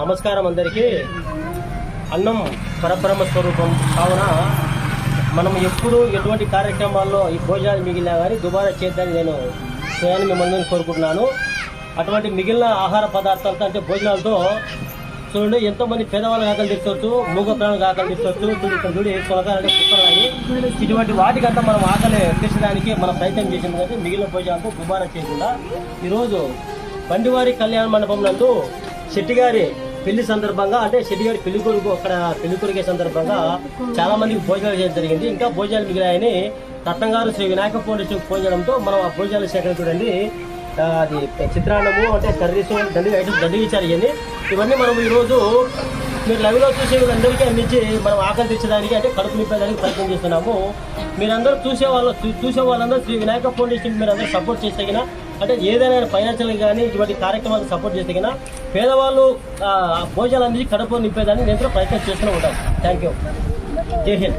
నమస్కారం అందరికీ. అన్నం పరబ్రహ్మ స్వరూపం. కావున మనం ఎప్పుడు ఎటువంటి కార్యక్రమాల్లో ఈ భోజనాలు మిగిలినా కానీ దుబారా చేద్దని నేను స్వయాన్ని మిమ్మల్ని కోరుకుంటున్నాను. అటువంటి మిగిలిన ఆహార పదార్థాలతో అంటే భోజనాలతో చూడండి ఎంతోమంది పేదవాళ్ళు కాకలు ఆకలి తీర్చవచ్చు మూగ ప్రాణులకు ఆకలి తీసుకోవచ్చు చూడు చూడు ఇటువంటి వాటికంతా మనం ఆకలి తీర్చడానికి మనం ప్రయత్నం చేసింది కానీ మిగిలిన భోజనాలతో దుబారా చేయకుండా ఈరోజు బండివారి కళ్యాణ మండపం నందు శెట్టిగారి పెళ్ళి సందర్భంగా అంటే శెట్టిగారి పెళ్ళి కొడుకు అక్కడ పెళ్ళి కొడుకే సందర్భంగా చాలా మందికి భోజనాలు చేయడం జరిగింది. ఇంకా భోజనాలు మిగిలాయని రత్నం గారు శ్రీ వినాయక ఫౌండేషన్ ఫోన్ చేయడంతో మనం ఆ భోజనాలు సేకరించడండి చూడండి. అది చిత్రాన్నము అంటే కర్రీస్ దండి ఐటమ్స్ దండి ఇచ్చారు ఇవన్నీ ఇవన్నీ మనం ఈరోజు మీరు లైవ్లో చూసే అందరికీ అందించి మనం ఆకలి తెచ్చడానికి అంటే కడుపు నింపేదానికి ప్రయత్నం చేస్తున్నాము. మీరందరూ చూసే వాళ్ళు చూ- చూసే వాళ్ళందరూ శ్రీ వినాయక ఫౌండేషన్ మీరు అందరూ సపోర్ట్ చేస్తే అంటే ఏదైనా ఫైనాన్షియల్ కానీ ఇటువంటి కార్యక్రమాలు సపోర్ట్ చేస్తే పేదవాళ్ళు భోజనాలు అందించి కడుపు నింపేదానికి నేను ప్రయత్నం చేస్తూనే ఉంటాను. థ్యాంక్ యూ జై హింద్.